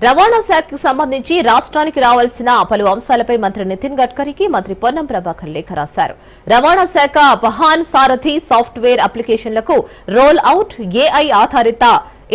రవాణా శాఖకు సంబంధించి రాష్ట్రానికి రావాల్సిన పలు అంశాలపై మంత్రి నితిన్ గడ్కరీకి మంత్రి పొన్నం ప్రభాకర్ లేఖ రాశారు. రవాణా శాఖ పహాన్ సారథి సాఫ్ట్వేర్ అప్లికేషన్లకు రోల్ అవుట్ ఏఐ ఆధారిత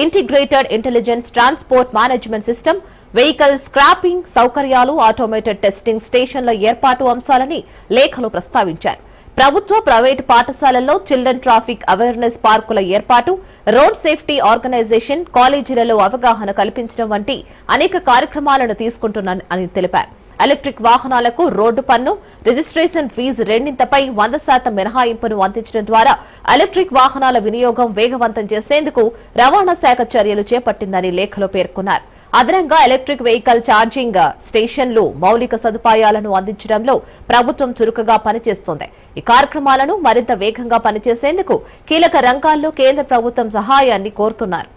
integrated intelligence transport management system vehicle scrapping సౌకర్యాలు ఆటోమేటెడ్ టెస్టింగ్ స్టేషన్ల ఏర్పాటు అంశాలని లేఖలో ప్రస్తావించారు. ప్రభుత్వ ప్రైవేటు పాఠశాలల్లో చిల్డ్రన్ ట్రాఫిక్ అవేర్నెస్ పార్కుల ఏర్పాటు రోడ్ సేఫ్టీ ఆర్గనైజేషన్ కాలేజీలలో అవగాహన కల్పించడం వంటి అనేక కార్యక్రమాలను తీసుకుంటున్నానని తెలిపారు. ఎలక్ట్రిక్ వాహనాలకు రోడ్డు పన్ను రిజిస్ట్రేషన్ ఫీజు రెండింతపై వంద శాతం మినహాయింపును అందించడం ద్వారా ఎలక్ట్రిక్ వాహనాల వినియోగం వేగవంతం చేసేందుకు రవాణా శాఖ చర్యలు చేపట్టిందని లేఖలో పేర్కొన్నారు. అదనంగా ఎలక్ట్రిక్ వెహికల్ ఛార్జింగ్ స్టేషన్లు మౌలిక సదుపాయాలను అందించడంలో ప్రభుత్వం చురుకుగా పనిచేస్తోంది. ఈ కార్యక్రమాలను మరింత వేగంగా పనిచేసేందుకు కీలక రంగాల్లో కేంద్ర ప్రభుత్వం సహాయాన్ని కోరుతున్నారు.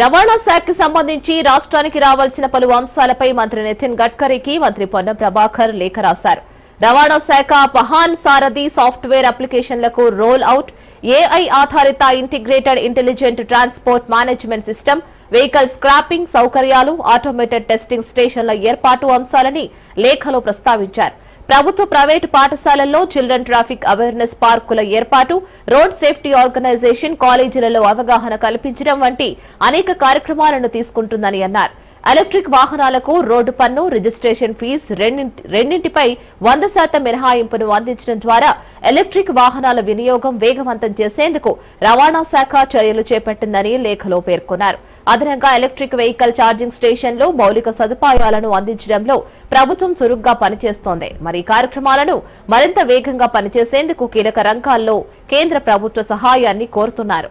రవాణా శాఖకి సంబంధించి రాష్ట్రానికి రావాల్సిన పలు అంశాలపై మంత్రి నితిన్ గడ్కరీకి మంత్రి పొన్నం ప్రభాకర్ లేఖ రాశారు. రవాణా శాఖ పహాన్ సారథి సాఫ్ట్వేర్ అప్లికేషన్లకు రోల్ అవుట్ ఏఐ ఆధారిత integrated intelligent transport management system vehicle scrapping సౌకర్యాలు ఆటోమేటెడ్ టెస్టింగ్ స్టేషన్ల ఏర్పాటు అంశాలని లేఖలో ప్రస్తావించారు. ప్రభుత్వ ప్రైవేటు పాఠశాలల్లో చిల్డ్రన్ ట్రాఫిక్ అవేర్నెస్ పార్కుల ఏర్పాటు రోడ్ సేఫ్టీ ఆర్గనైజేషన్ కాలేజీలలో అవగాహన కల్పించడం వంటి అనేక కార్యక్రమాలను తీసుకుంటుందని అన్నారు. ఎలక్ట్రిక్ వాహనాలకు రోడ్డు పన్ను రిజిస్ట్రేషన్ ఫీజు రెండింటి రెండింటిపై వంద శాతం మినహాయింపును అందించడం ద్వారా ఎలక్ట్రిక్ వాహనాల వినియోగం వేగవంతం చేసేందుకు రవాణా శాఖ చర్యలు చేపట్టిందని లేఖలో పేర్కొన్నారు. అదనంగా ఎలక్ట్రిక్ వెహికల్ ఛార్జింగ్ స్టేషన్లు మౌలిక సదుపాయాలను అందించడంలో ప్రభుత్వం చురుగ్గా పనిచేస్తోంది. మరి కార్యక్రమాలను మరింత వేగంగా పనిచేసేందుకు కీలక రంగాల్లో కేంద్ర ప్రభుత్వ సహాయాన్ని కోరుతున్నారు.